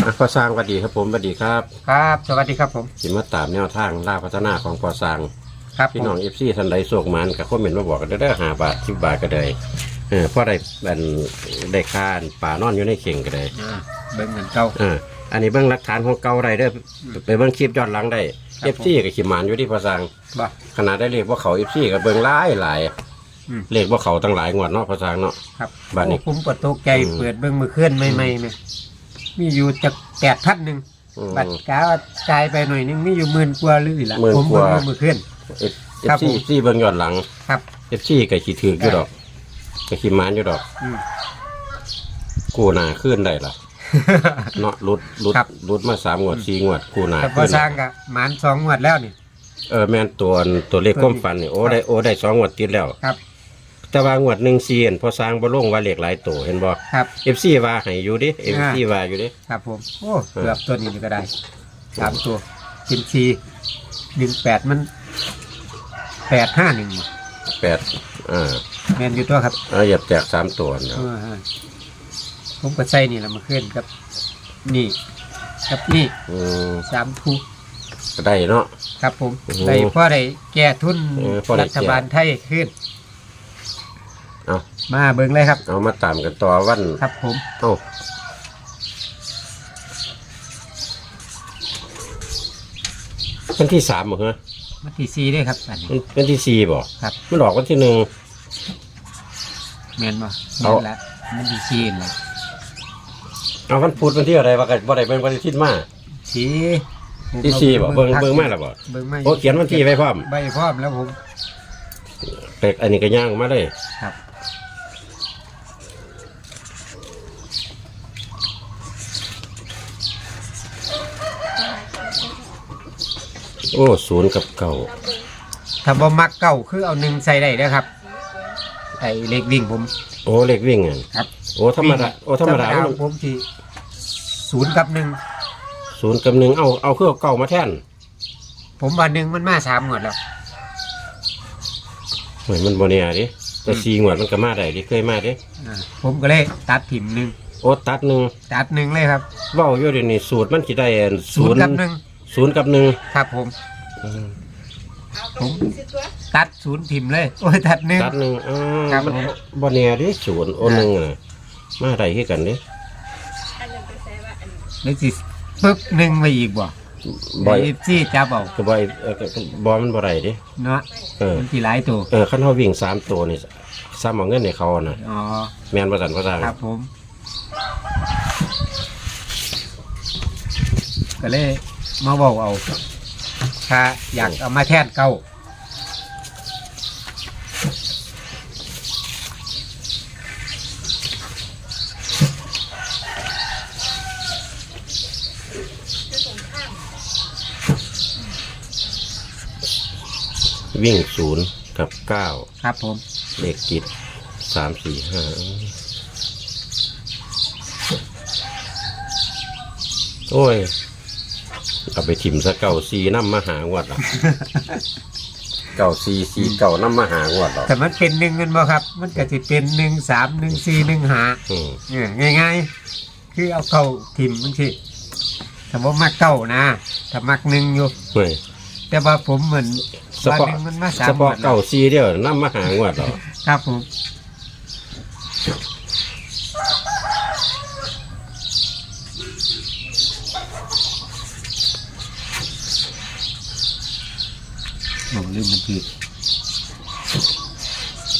อะพอสร้างสวัสดีครับผมสวัสดีครับครับ สวัสดีครับผมสิมาตามแนวทางล่าพัฒนาของพอสร้างครับพี่ผมน้องเอฟซีทันใดโศกมันกับคอมเมนต์มาบอกกันได้อห้าบาทสิบบาทก็ได้เออเพราะได้เป็นได้คานป่านอนอยู่ในเข่งก็ได้อ่าเบิ้งเงินเก่าอ่าอันนี้เบื้องหลักฐานของเก่าได้เด้อไปเบื้องคลิปย้อนหลังได้ครัเอบฟซีกับขิมหมานอยู่ที่พอสร้างบ่ขนาดได้เลขว่าเขาเอฟซีกับเบื้องหลายหลายอืมเลขว่าเขาตั้งหลายงวดเนาะพอสร้างเนาะครับบ้านนี้โอ้ผมก็ตกใจอืมเปิดเบิ้งมือเคลื่อนใหม่ๆไหม มีอยู่จากแปดพันหนึ่งอืม บัตรกากายไปหน่อยนึงมีอยู่หมื่นกว่าหรือละหมื่นผมกว่า เบิ่งมือเคลื่อนเอฟครับซีผมซีเบื้องย้อนหลังครับ เอฟซีกับขีถืออยู่ดอกกับขีหมานอยู่ดอกอืม กูหนาขึ้นได้ล่ะ เนาะรุดรุดครับ รุดมาสามงวดสี่งวดกูหนาแต่พอขึ้นสร้างกับหมานสองงวดแล้วนี่ เออแม่นตัวตัวเลขก้มฟันนี่โอ้ได้โอ้ได้สองงวดติดแล้ว ครับ แต่ว่างวดหนึ่งซีเห็นพอสร้างบ่ลงว่าเลขหลายตัวเห็นบ่ครับ เอฟซีว่าให้อยู่ดิเอฟซีอ่าว่าอยู่ดิครับผมโอ้เกือบตัวนี้ก็ได้สามตัวกินชีหนึ่งแปดมันแปดห้าหนึ่งแปดอ่าแมนอยู่ตัวครับเอาอย่าแจกสามตัวเนาะเออฮะผมก็ใส่นี่แหละมาขึ้นครับ นี่กับนี่อืมสามทูก็ได้เนาะครับผมโอ้โหได้พ่อได้แก่ทุนเออพอได้รัแก้ฐบาลไทยขึ้น เอามาเบิ่งเลยครับ เอามาตามกันต่อวันครับผมเอ้าวันที่สามเหรอฮะมาที่ซีด้วยครับอันนี้มันวันที่สี่บ่ครับ มันออกวันที่หนึ่งแมนบ่เอาแม่นละมันที่ซีนละเอาวันพุธวันที่อะไรวะกันบ่ได้เป็นวันอาทิตย์มาซีผมที่ซีบ่เบิ่งพักเบิ่งมาแล้วบ่เบิ่งมาโอ้เขียนวันที่ไว้พร้อมใบพร้อมแล้วผมเป็กอันนี้ก็ย่างมาเลยครับ โอ้ศูนย์กับเก่าถ้าบ่มักเก่าคือเอาหนึ่งใส่ได้เด้อครับ ไอ้เล็กวิ่งผม โอ้เล็กวิ่งอะครับ โอ้ธรรมดาโอ้ธรรมดามันผมที่ศูนย์กับหนึ่งศูนย์กับหนึ่งเอาเอาเครื่องเก่ามาแทนผมว่าหนึ่งมันมาสามหมดแล้ว เหมือนมันโบเนียดิแต่สี่งวดมันก็มาได้ดิเคยมาดิอ่าผมก็เลยตัดถิ่มหนึ่งโอ้ตัดหนึ่งตัดหนึ่งเลยครับเว้าอยู่เดี๋ยวนี้สูตรมันสิได้อันศูนย์กับหนึ่ง ศูนย์กับหนึ่งครับผม อืมผม ตัดศูนย์ถิ่มเลย โอ้ยตัดหนึ่ง ตัดหนึ่งอ่าครับมันผมโบเนียดิศูนย์โอ้หนึ่งอะมาได้คือกันดิแล้วสิปึ๊บหนึ่งไปอีกบ่บ่อยไอ้ซี่จับเอาก็บ่อยเออก็ก็บอลมันบ่ได้ดิเนาะเออมันที่หลายตัวเออขั้นเขาวิ่งสามตัวนี่ซ้ำเอาเงินในเขาน่ะอ๋อแมนประสันประสานครับผม ก็เลย มาบอกเอา ถ้าอยากเอามาแทนเก่าวิ่งศูนย์กับเก้าครับผม เลขจิตสามสี่ห้าโอ้ย เอาไปถิ่มซะเก่าซีน้ำมาหางวดหรอเก่าซีซีเก่าน้ำมาหางวดหรอแต่มันเป็นหนึ่งเงินบ่ครับ มันก็จะเป็นหนึ่งสามหนึ่งสี่หนึ่งหาอืมเนี่ยง่ายๆ คือเอาเก่าทิมมันสิถ้าว่ามักเก่านะถ้ามักหนึ่งอยู่เฮ้ยแต่ว่าผมเหมือนเฉวันพาะหนึ่งมันมาสาเฉมพาะวันแล้วเก่าซีเดียวน้ำมาหางวดหรอครับผม ผมลืมมันที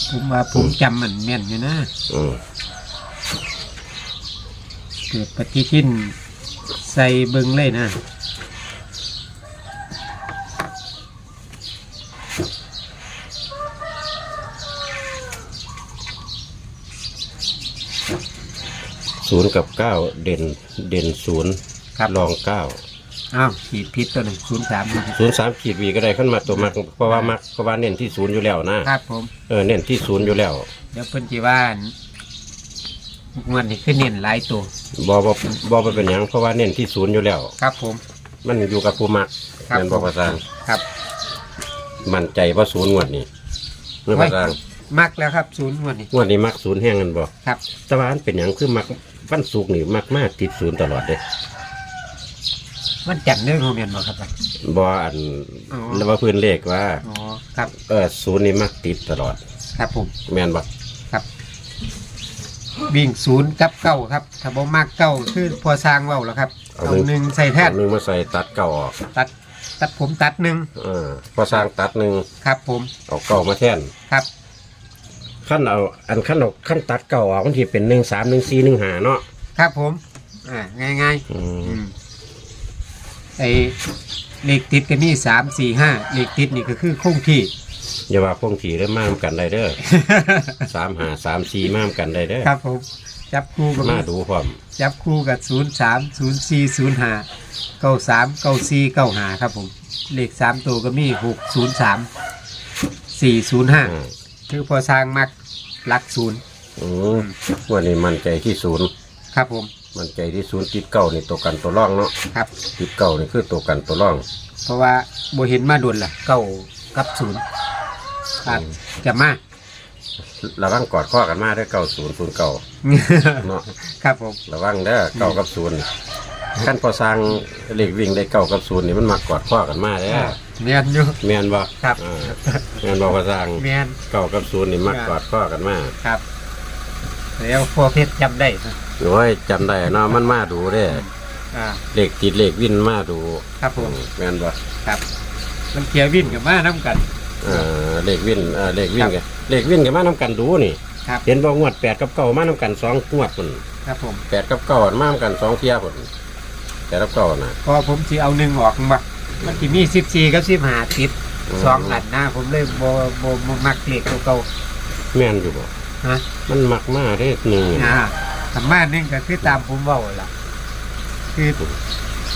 ผมว่าผมจำมันแม่นอยู่นะอืมเกิดปฏิทินใส่เบิงเลยนะศูนย์กับเก้าเด่นเด่นศูนย์ครับ รองเก้า อ้าวขีดพิษตัวหนึ่งศูนย์สามศูนย์สามขีดวีก็ได้ขึ้นมาตัวมักเพราะว่ามักเพราะว่าเน้นที่ศูนย์อยู่แล้วนะครับผม เออเน้นที่ศูนย์อยู่แล้ว เดี๋ยวเพิ่นจีว่าอั่นงวันนี้คือเน้นหลายตัวบอบอบอเป็นหยังเพราะว่าเน้นที่ศูนย์อยู่แล้ว ครับผม มันอยู่กับผู้มักครับแม่นบอประสางครับ มั่นใจว่าศูนย์งวดนี้เมื่อประสางมักแล้วครับศูนย์งวันนี้งวดนี้มักศูนย์แห้งกันบ่ครับ แต่ว่าอันเป็นหยังคือมักวันศุกร์นี่มักมากติดศูนย์ตลอดเด้ มันจันทร์เรื่องโรงเรียนบ่ครับอาจารย์บ่อันอ๋อ แล้วว่าเพื้นเลขว่า อ๋อครับเออศูนย์นี่มักติดตลอด ครับผมแม่นบ่ครับวิ่งศูนย์กับเก้าครับถ้าบ่มากเก้าคือพอสร้างเว้าแล้วครับเอาหนึ่งใส่แทนเอาหนึงมาใส่ตัดเก่าออกตัด ตัดผมตัดหนึ่งเออพอสร้างตัดหนึ่งครับ ผมเอาเก่ามาแทนครับขั้นเอาอันขั้นเอาขั้นตัดเก่าออกมันสิเป็นหนึ่งสามหนึ่งสี่หนึ่งห้าเนาะครับผมอ่าง่ายง่ายอืๆมอืม ไอเลขติดก็มีสามสี่ห้าเลขติดนี่ก็คือคงที่ อย่าว่าพงผีได้อมามกันได้เด้อ สามหาสามสี่มามกันได้เด้อครับผมจับคู่กับมาดูพร้อมจับคู่กับศูนย์สามศูนย์สี่ศูนย์ห้าเก้าสามเก้าสี่เก้าห้าครับผมเลขสามตัวก็มีหกศูนย์สามสี่ศูนย์ห้าอ่าคือพอสร้างมักหลักศูนย์อืมวันนี้มันใจที่ศูนย์ครับผม มันใจที่ศูนย์ติดเก่านี่ตัวกันตัวร่องเนาะครับ ติดเก่านี่คือตัวกันตัวร่อง เพราะว่าโบเห็นมาโดนล่ะเก้ากับศูนย์อาจจะมา ระวังกอดข้อกันมาเด้อเก่าศูนย์ศูนย์เก่าเนาะครับผม ระวังเด้อเก่ากับศูนย์ขั้นพอสร้างเหล็กวิ่งได้เก่ากับศูนย์นี่มันมากอดข้อกันมาเด้อเมียนอยู่ แม่นบ่ครับ อ่าแม่นบ่พอสร้างเมียนเก่ากับศูนย์นี่มากอดข้อกันมาครับ แล้วพอเพชรจำได้นะ โอ้ยจำได้เนาะมันมาดูเด้ออ่าเหล็กติดเหล็กวิ่นมาดูครับผมแม่นบ่ครับมันเกียร์วินกับมาน้ำกัน เอ่อเหล็กวิ่นเอ่อเหล็กวิ่นกันเหล็กวิ่นกับมานํกันดูนี่ครับ เห็นบ่งวดแปดกับเก้ามานํกันสองงวดพุ่นครับผมแปดกับเก้ามานํกันสองเที่ยพุ่นแปดกับเก้าน่ะพอผมสิเอาหนึ่งออกมามันที่มีสิบสี่กับสิบห้าติดอืมสองอันหน้าผมเลยโบโบโบมักเลขตัวเก่าแม่นอยู่บ่ฮะมันมักมาได้หนึ่ง อ่าธรรมะหนึ่งก็คือตามผมเว่าล่ะ คือ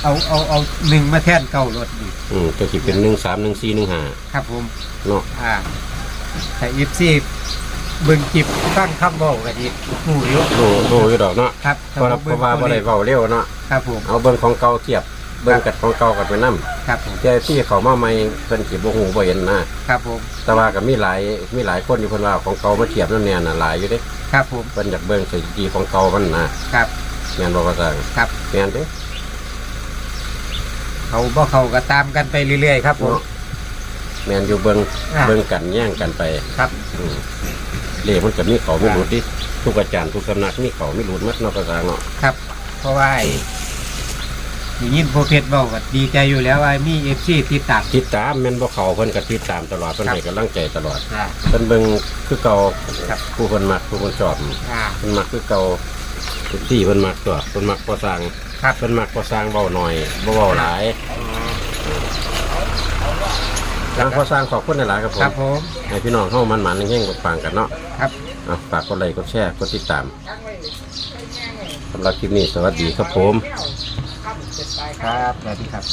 เอาเอาเอาหนึ่งมาแทนเก่ารถนี่อืมก็สิเป็นหนึ่งสามหนึ่งสี่หนึ่งห้าครับผม เนาะอ่าแต่อีฟซี่เบิ่งจิบตั้งคำเว้ากันอีกหูอยู่ดูดูอยู่ดอกเนาะครับเพราะเพราะว่าบ่ได้เว้าเร็วเนาะครับผมเอาเบิ่งของเก่าเทียบ เบิ่งกับของเก่ากันไปนํครับผมแต่ที่เขามาใหม่เพิ่นสิบ่ฮู้บ่เห็นนะครับผมแต่ว่าก็มีหลายมีหลายคนอยู่เพิ่นว่าของเก่ามาเทียบนั่นแน่น่ะหลายอยู่เด้ครับผมเพิ่นอยากเบิ่งสถิติของเก่ามันนะครับแม่นบ่ว่าซั่นครับแม่นเด้เขาบ่เขาก็ตามกันไปเรื่อยๆครับผมเนาะแม่นอยู่เบิ่งอ่าเบิ่งกันแย่งกันไปครับอืมเลขมันก็มีเขาไม่หลุดดิทุกอาจารย์ทุกสำนักมีเขาไม่หลุดมัดเนอกภาษาเนาะครับ เพราะว่า ไอ้อย่างนี้โปรเพชรบอกก็ดีใจอยู่แล้วว่ามีเอฟซีติดตาม ติดตามแม่นบ่เขาเพิ่นก็ติดตามตลอดเพิ่นครับให้กำลังใจตลอดอ่า เพิ่นเบิ่งคือเก่าครับ ผู้เพิ่นมักผู้เพิ่นชอบอ่าเพิ่นมักคือเก่าทุกที่เพิ่นมักตัวเพิ่นมักพอสร้างครับ เพิ่นมักพอสร้างเบาหน่อยบ่เบาหลายทางพอสร้างขอบคุณหลายๆครับผมครับผม ให้พี่น้องเฮามันหมันๆแห่งๆฟังกันเนาะครับอะฝากกดไลค์กดแชร์กดติดตามสำหรับคลิปนี้สวัสดีครับผม ครับสวัสดีครับ